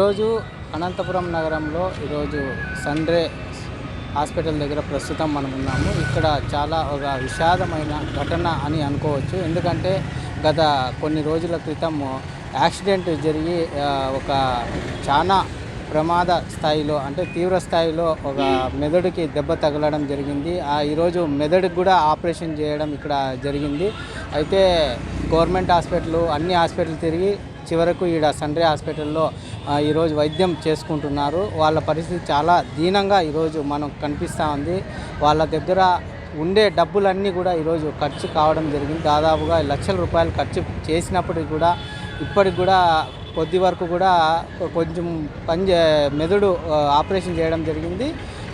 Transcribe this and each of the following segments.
ఈరోజు అనంతపురం నగరంలో ఈరోజు సండ్రే హాస్పిటల్ దగ్గర ప్రస్తుతం మనం ఉన్నాము. ఇక్కడ చాలా ఒక విషాదమైన ఘటన అని అనుకోవచ్చు. ఎందుకంటే గత కొన్ని రోజుల క్రితం యాక్సిడెంట్ జరిగి ఒక చాలా ప్రమాద స్థాయిలో అంటే తీవ్ర స్థాయిలో ఒక మెదడుకి దెబ్బ తగలడం జరిగింది. ఆ ఈరోజు మెదడుకి కూడా ఆపరేషన్ చేయడం ఇక్కడ జరిగింది. అయితే గవర్నమెంట్ హాస్పిటల్ అన్ని హాస్పిటల్ తిరిగి చివరకు ఈడ సండ్రే హాస్పిటల్లో ఈరోజు వైద్యం చేసుకుంటున్నారు. వాళ్ళ పరిస్థితి చాలా దీనంగా ఈరోజు మనం కనిపిస్తూ ఉంది. వాళ్ళ దగ్గర ఉండే డబ్బులన్నీ కూడా ఈరోజు ఖర్చు కావడం జరిగింది. దాదాపుగా లక్షల రూపాయలు ఖర్చు చేసినప్పటికి కూడా ఇప్పటికి కూడా కొద్ది వరకు కూడా కొంచెం పని మెదడు ఆపరేషన్ చేయడం జరిగింది.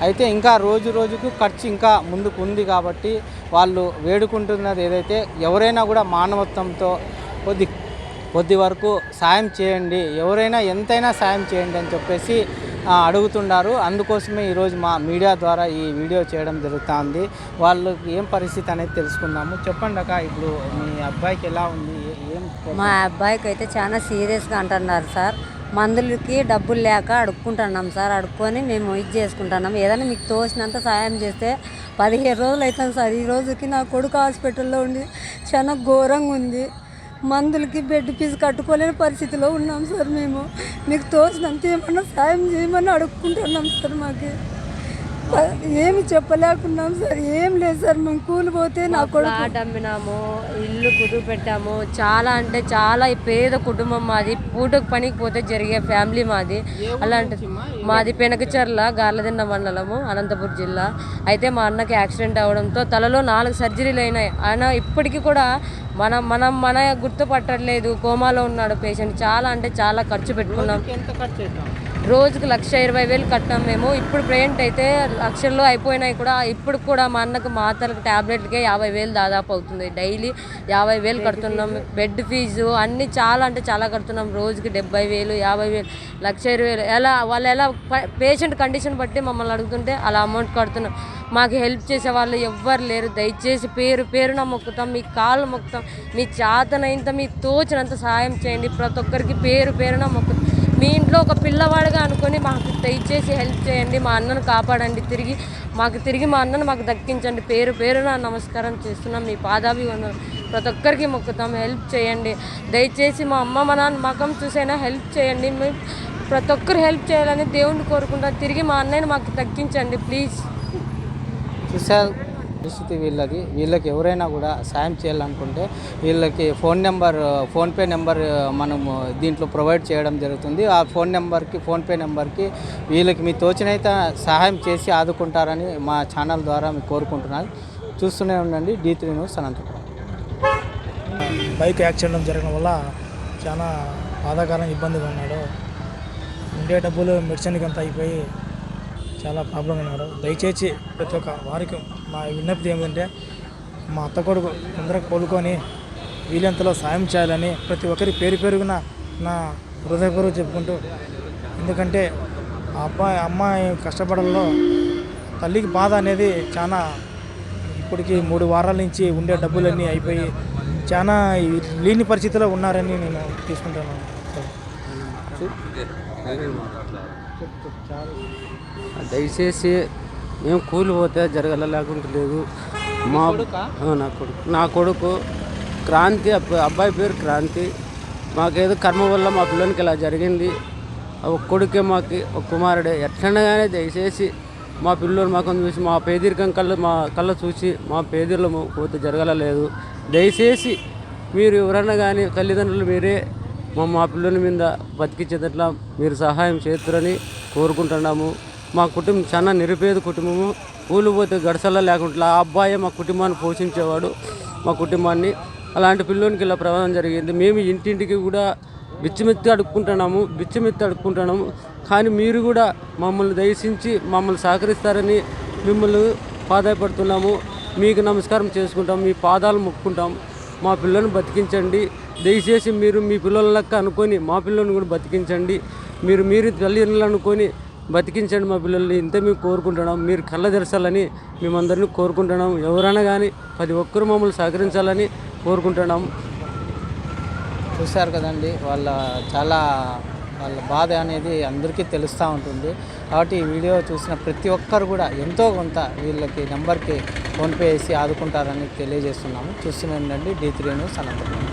అయితే ఇంకా రోజు రోజుకు ఖర్చు ఇంకా ముందుకు ఉంది కాబట్టి వాళ్ళు వేడుకుంటున్నది ఏదైతే ఎవరైనా కూడా మానవత్వంతో కొద్ది కొద్ది వరకు సాయం చేయండి. ఎవరైనా ఎంతైనా సాయం చేయండి అని చెప్పేసి అడుగుతున్నారు అందుకోసమే ఈరోజు మా మీడియా ద్వారా ఈ వీడియో చేయడం జరుగుతుంది. వాళ్ళకి ఏం పరిస్థితి అనేది తెలుసుకుందాము. చెప్పండి అక్క ఇప్పుడు మీ అబ్బాయికి ఎలా ఉంది? ఏ- ఏం మా అబ్బాయికి అయితే చాలా సీరియస్గా అంటున్నారు సార్. మందులకి డబ్బులు లేక అడుక్కుంటున్నాం సార్. అడుక్కొని మేము ఇది చేసుకుంటున్నాం. ఏదైనా మీకు తోసినంత సాయం చేస్తే పదిహేను రోజులు అవుతుంది సార్. ఈ రోజుకి నా కొడుకు హాస్పిటల్లో ఉండి చాలా ఘోరంగా ఉంది. మందులకి బెడ్ ఫీజు కట్టుకోలేని పరిస్థితిలో ఉన్నాం సార్ మేము. మీకు తోచినంత ఏమన్నా సాయం చేయమని అడుక్కుంటున్నాం సార్ మాకు. ఏమి చెప్పలేకున్నాం సార్. ఏం లేదు సార్. మేము కూలిపోతే నా కొడుకు ఫ్లాట్ అమ్మినాము ఇల్లు కుదువు పెట్టాము. చాలా అంటే చాలా పేద కుటుంబం మాది. పూటకు పనికి పోతే జరిగే ఫ్యామిలీ మాది. అలాంటి మాది పెనకచర్ల గార్లదిన్న మండలము అనంతపురం జిల్లా. అయితే మా అన్నకి యాక్సిడెంట్ అవడంతో తలలో నాలుగు సర్జరీలు అయినాయి. ఆయన ఇప్పటికీ కూడా మనం మనం మన గుర్తుపట్టట్లేదు. కోమాలో ఉన్నాడు పేషెంట్. చాలా అంటే చాలా ఖర్చు పెట్టుకున్నాం. ఎంత ఖర్చు అవుతాం రోజుకి లక్ష ఇరవై వేలు కట్టాం మేము. ఇప్పుడు ప్రజెంట్ అయితే లక్షల్లో అయిపోయినాయి కూడా. ఇప్పుడు కూడా మా అన్నకు మాతలకు ట్యాబ్లెట్కే యాభై వేలు దాదాపు అవుతుంది. డైలీ యాభై వేలు కడుతున్నాం. బెడ్ ఫీజు అన్నీ చాలా అంటే చాలా కడుతున్నాం. రోజుకి డెబ్బై వేలు యాభై వేలు లక్ష ఇరవై వేలు. ఎలా వాళ్ళు ఎలా పేషెంట్ కండిషన్ బట్టి మమ్మల్ని అడుగుతుంటే అలా అమౌంట్ కడుతున్నాం. మాకు హెల్ప్ చేసే వాళ్ళు ఎవ్వరు లేరు. దయచేసి పేరు పేరున మొక్కుతాం. మీ కాళ్ళు మొక్కుతాం. మీ చేతనైనంత మీకు తోచినంత సహాయం చేయండి. ప్రతి ఒక్కరికి పేరు పేరున మొక్కుతాం. మీ ఇంట్లో ఒక పిల్లవాడిగా అనుకొని మాకు దయచేసి హెల్ప్ చేయండి మా అన్నను కాపాడండి తిరిగి మాకు తిరిగి మా అన్నను మాకు దక్కించండి. పేరు పేరున నమస్కారం చేస్తున్నాం. మీ పాదాభి ప్రతి ఒక్కరికి మొక్కుతాం. హెల్ప్ చేయండి. దయచేసి మా అమ్మ మా నాన్న మకం చూసైనా హెల్ప్ చేయండి. ప్రతి ఒక్కరు హెల్ప్ చేయాలని దేవుణ్ణి కోరుకుంటాం. తిరిగి మా అన్నయ్యని మాకు దక్కించండి ప్లీజ్. చూసారు పరిస్థితి వీళ్ళది వీళ్ళకి ఎవరైనా కూడా సాయం చేయాలనుకుంటే వీళ్ళకి ఫోన్ నెంబర్ ఫోన్పే నెంబర్ మనము దీంట్లో ప్రొవైడ్ చేయడం జరుగుతుంది. ఆ ఫోన్ నెంబర్కి ఫోన్పే నెంబర్కి వీళ్ళకి మీ తోచినైతే సహాయం చేసి ఆదుకుంటారని మా ఛానల్ ద్వారా మీకు కోరుకుంటున్నాను చూస్తూనే ఉండండి. D three news Anantapur. Bike accident జరగడం వల్ల చాలా బాధాకరం ఇబ్బందిగా ఉన్నాడు. ఉండే డబ్బులు మెడిసిన్కి అంత అయిపోయి చాలా ప్రాబ్లం ఉన్నారు. దయచేసి ప్రతి ఒక్క వారికి మా విన్నపతి ఏమిటంటే మా అత్త కొడుకు ముందర కోలుకొని వీలంతలో సాయం చేయాలని ప్రతి ఒక్కరి పేరు పేరుగున నా హృదయపూర్వక చెప్పుకుంటూ ఎందుకంటే ఆ అబ్బాయి అమ్మాయి కష్టపడంలో తల్లికి బాధ అనేది చాలా ఇప్పటికి మూడు వారాల నుంచి ఉండే డబ్బులన్నీ అయిపోయి చాలా లేని పరిస్థితిలో ఉన్నారని నేను తీసుకుంటాను. దయచేసి మేము కూలి పోతే జరగల లేకుంటే లేదు. మా నా కొడుకు. నా కొడుకు క్రాంతి అబ్బ- అబ్బాయి పేరు క్రాంతి. మాకేదో కర్మ వల్ల మా పిల్లలకి ఇలా జరిగింది. ఆ ఒక కొడుకే మాకు ఒక కుమారుడే. ఎట్లనగానే దయచేసి మా పిల్లలు మాకు చూసి మా పేదరికం కళ్ళు మా కళ్ళ చూసి మా పేదరిలో పోతే జరగలేదు దయచేసి మీరు ఎవరన్నా కానీ తల్లిదండ్రులు మీరే మా మా పిల్లల మీద బతికించేటట్లా మీరు సహాయం చేస్తారని కోరుకుంటున్నాము. మా కుటుంబం చాలా నిరుపేద కుటుంబము. ఊళ్ళు పోతే గడసలా లేకుండా ఆ అబ్బాయే మా కుటుంబాన్ని పోషించేవాడు మా కుటుంబాన్ని. అలాంటి పిల్లోనికి ఇలా ప్రమాదం జరిగింది. మేము ఇంటింటికి కూడా బిచ్చమెత్తి అడుక్కుంటున్నాము బిచ్చమెత్తి అడుక్కుంటున్నాము. కానీ మీరు కూడా మమ్మల్ని దయచించి మమ్మల్ని సహకరిస్తారని మిమ్మల్ని పాదాయపడుతున్నాము మీకు నమస్కారం చేసుకుంటాం మీ పాదాలు మొక్కుకుంటాం. మా పిల్లల్ని బతికించండి. దయచేసి మీరు మీ పిల్లల లెక్క అనుకొని మా పిల్లల్ని కూడా బతికించండి. మీరు మీరు తల్లిదండ్రులు అనుకొని బతికించండి మా పిల్లల్ని. ఇంత మేము కోరుకుంటున్నాం. మీరు కళ్ళ తెరచాలని మేమందరినీ కోరుకుంటున్నాం. ఎవరైనా కానీ ప్రతి ఒక్కరు మమ్మల్ని సహకరించాలని కోరుకుంటున్నాం. చూశారు కదండి వాళ్ళ చాలా వాళ్ళ బాధ అనేది అందరికీ తెలుస్తూ ఉంటుంది. కాబట్టి ఈ వీడియో చూసిన ప్రతి ఒక్కరు కూడా ఎంతో కొంత వీళ్ళకి నెంబర్కి ఫోన్పే వేసి ఆదుకుంటారని తెలియజేస్తున్నాము. చూస్తున్నాండి డీ త్రీ న్యూస్ అనంతపురం.